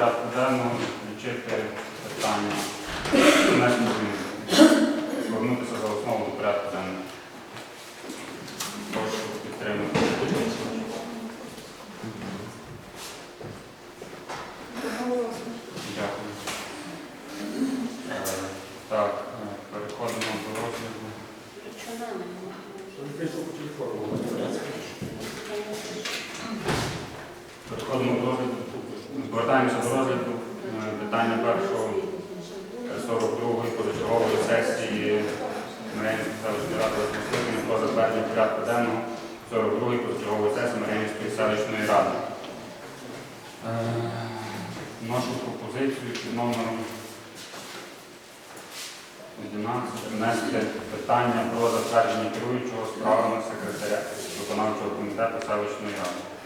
порядку денного включити питання внести зміни. Звернутися за основу до порядку денного. Прошу підтримати. Дякую. Е, Так, е, переходимо до розгляду. Переходимо до розгляду. Звертаємося до розгляду е, питання першого е, 42-ї позачергової сесії Мар'янської селищної ради розпосередньо про затвердження порядку денного 42-ї позачергової сесії Мар'янської селищної ради. Нашу пропозицію під номером 11 внести питання про затвердження керуючого справами секретаря виконавчого комітету селищної ради.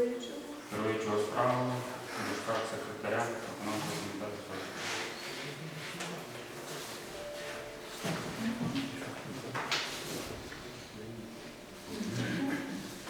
Керуючого справами, в дужках секретаря виконавчого комітету ради.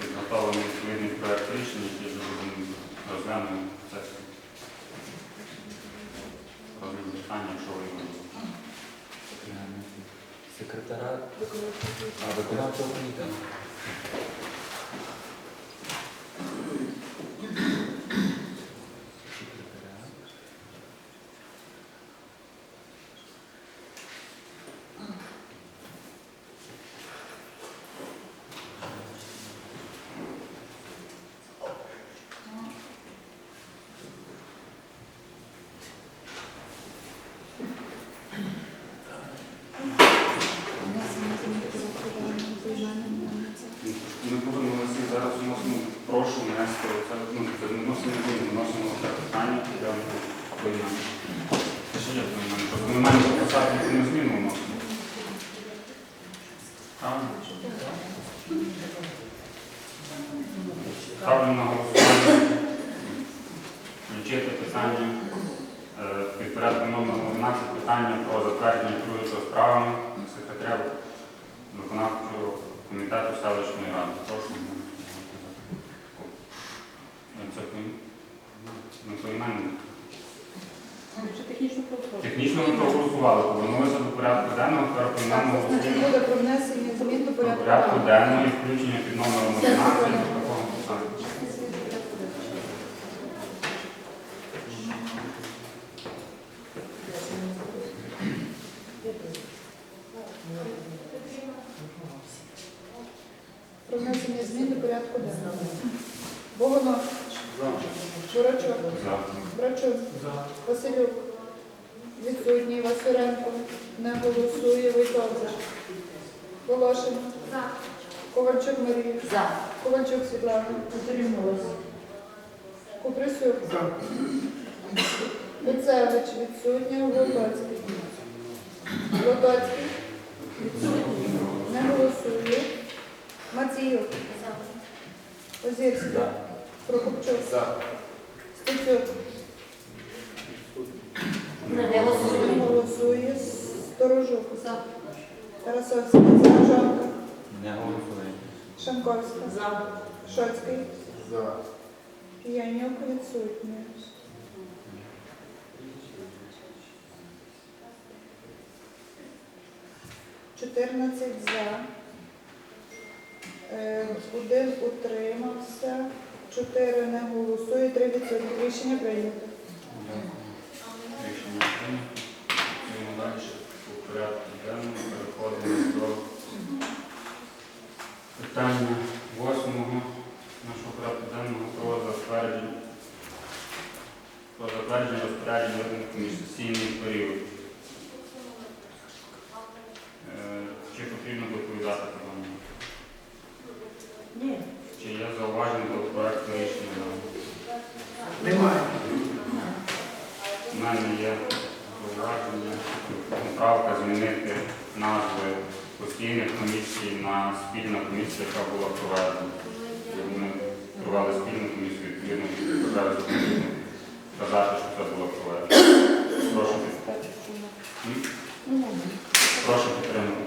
Підготовлений відповідний проект рішення, який вже будемо розглянути це розгляд питання, якщо ви його Секретара а, виконавчого комітету. Секретаря. Ми будемо вносити зараз вносимо, прошу внести це, ну, це не вносимо зміни, вносимо це питання, я вам є поєднання, ми маємо записати яку зміну? Ставлю на голосування. Включити питання під порядком номер 11 питання про затвердження керуючого справами секретаря виконавчого комітету селищної ради. Прошу. Це. Чи технічно проходить? Технічно ми проголосували, повернулися до порядку денного, тепер поіменно Так, значить буде про внесення змін до порядку. порядку денного. денного і включення під номером 11 до такого питання. Про внесення змін до порядку денного. Богонос. Бурачок. За. Василюк. Відсутній. Василенко. Не голосує. Войтович. Волошин. Ковальчук Марія. За. Ковальчук Світлана. Утрималась. Куприсюк. Гуцевич. Відсутня. Лотоцький. Лотоцький. Відсутній. Не голосує. Маціюк. Озірський. За. Прокопчук. Стецюк. Не Не голосує. Голосує. Сторожук. За. Тарасовський. Зарожанка. Не голосує. Шанковська. За. Шоцький. За. Янюк відсутня. Чотирнадцять за. Е, Один утримався. Чотири не голосує, три відсутні. Рішення прийнято. Дякую. Рішення прийнято. Йдемо далі. По порядку денному переходимо до питання восьмого нашого порядку денного про затвердження про затвердження розпорядження виконання міжсесійний період. Е, Чи потрібно доповідати про нього? Ні. Чи є зауваження до проекту рішення? Немає. У мене є зауваження, правка змінити назви постійних комісій на спільна комісія, яка була проведена. Ми провели спільну комісію, відповідно, потрібно сказати, що це було проведено. Прошу, прошу підтримати.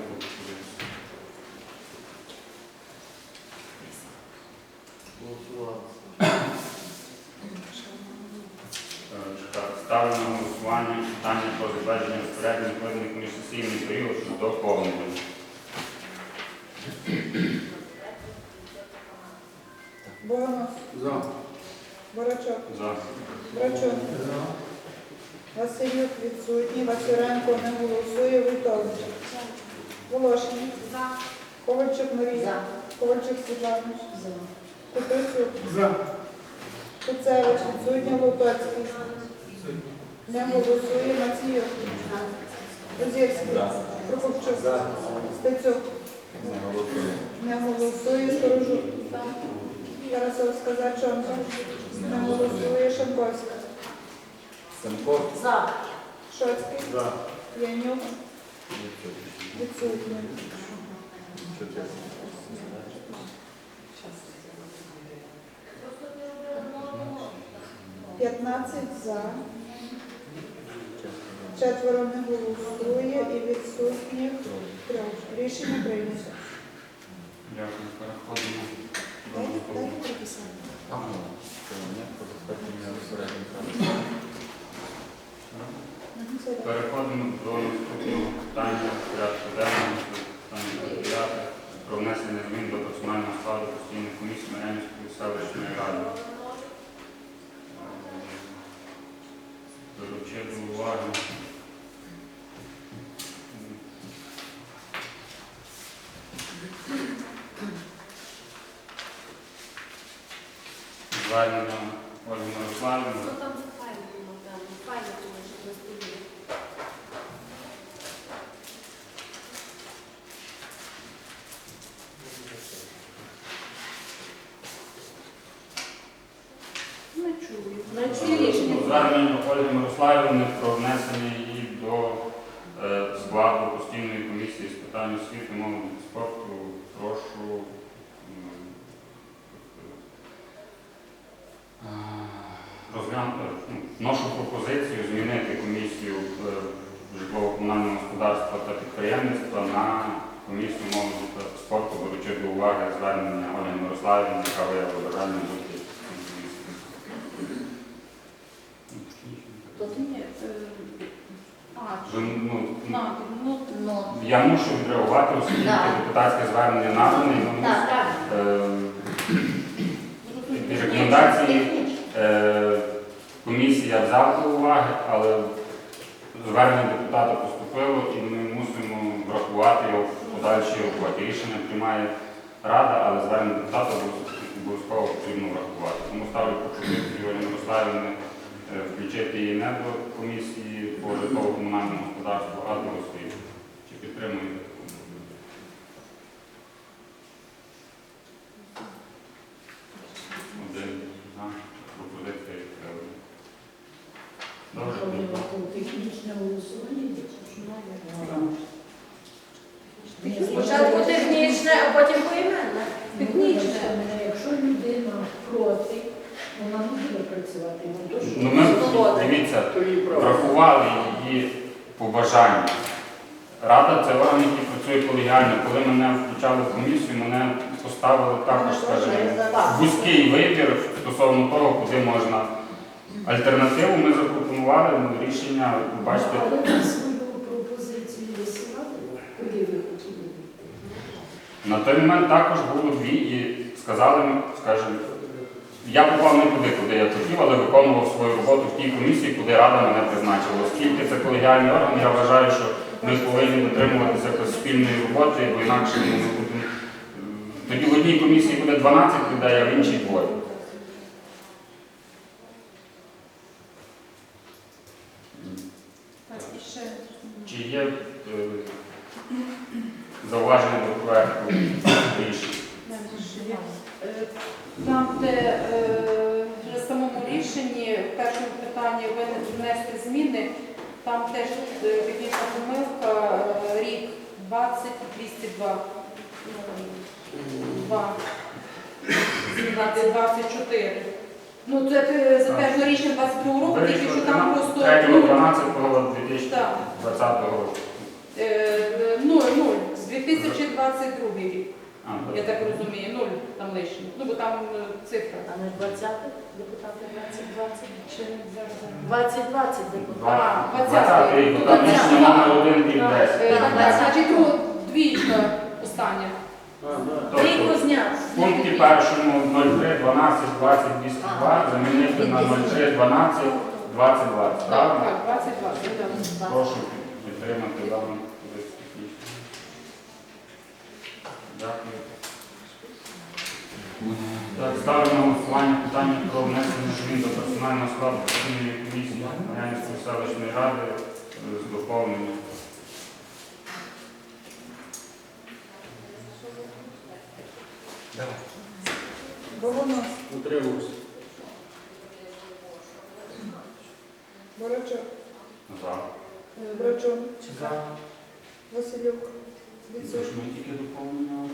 Ставлю на голосування питання про затвердження розпорядження викладених міжсесійний період щодо доповнення. Борочок, За. Брачун, Василюк відсутній, Василенко не голосує, Вітович, Волошин, Ковальчук Марія, Ковальчук Світлана, Кутисюк, За. Куцевич, відсутня Лутоцький, не голосує, Маціюк, Озірський, За. Прокопчук, Стецюк, Не голосує. не голосує, Сторожук, Тарасовська, Зачонка, не голосує, Шенковська, Семко. Шоцький, За. Янюк, Відсутній. П'ятнадцять за, четверо не голосує і відсутніх трьох. Рішення прийнято. Дякую. Переходимо до Дайте- наступного. дайте прописати. Переходимо до наступного питання порядку денного. Питання про внесення змін до персонального складу постійної комісії Мар'янської селищної ради. Беручи до уваги. Звернення Ольги Мирославівни. Ну там було, там файно було, щоб на столі. Не чую. Не чую рішення. Звернення Ольги Мирославівни про внесення її до е, складу постійної комісії з питань освіти, молоді та спорту. Прошу м, е, розглянути, ну, вношу пропозицію змінити комісію е, житлово-комунального господарства та підприємництва на комісію молоді та спорту, беручи до уваги звернення Ольги Мирославівни, яка виявила бажання бути в цій комісії. То ти ні. е, ну, ну. Я мушу відреагувати, оскільки депутатське звернення надане, і воно Так, так. е, Ті рекомендації е, комісія взяла до уваги, але звернення депутата поступило і ми мусимо врахувати його в подальшій роботі. Рішення приймає рада, але звернення депутата обов'язково потрібно врахувати. Тому ставлю пропозицію Олі Мирославівни е, включити її не до комісії по житлово-комунальному господарству, а до Ну. Ну, ми, дивіться, врахували її побажання. Рада це орган, який працює колегіально. Коли мене включали в комісію, мене поставили також, скажімо, вузький вибір стосовно того, куди можна. Альтернативу ми запропонували ну, рішення, бачите, Але ви свою пропозицію висилали, куди ви хотіли? на той момент також було дві і сказали, скажімо, я попав не туди, куди я хотів, але виконував свою роботу в тій комісії, куди рада мене призначила. Оскільки це колегіальний орган, я вважаю, що ми повинні дотримуватися спільної роботи, бо інакше ми будемо. Тоді в одній комісії буде 12 людей, а в іншій двоє. Чи є е, зауваження до проекту рішення? Е, Там, де е, вже в самому рішенні в першому питанні внести зміни, там теж е, технічна помилка, е, рік 20, 202, ну, 2, 17, 24. Ну, це е, затверджено рішення 22 року, тільки що там просто 3 ну, 12 так, 2020 року. е, 0, 0, з 2022 рік, А, я так розумію, 0 там лишнє. Ну, бо там е, цифра. А не 20 депутати 2020? Чи зараз? 2020 депутати. Два- А, 20 рік, бо там рішення номер 1 пів 10. Е, Так, так, Значить, о, двічка остання. Трійку Тобто зняв. в пункті першому 03 12 20 202 замінити на 03 12 20 20. Так, Правильно? так, 20, 20. Прошу підтримати дану Дякую. Так, ставлю на голосування питання про внесення змін до персонального складу постійної комісії Мар'янської селищної ради е, з доповненням. Богонос, Утримався. Борочок, За. Брачун, Василюк, Це Віцюк, ж ми тільки доповнення.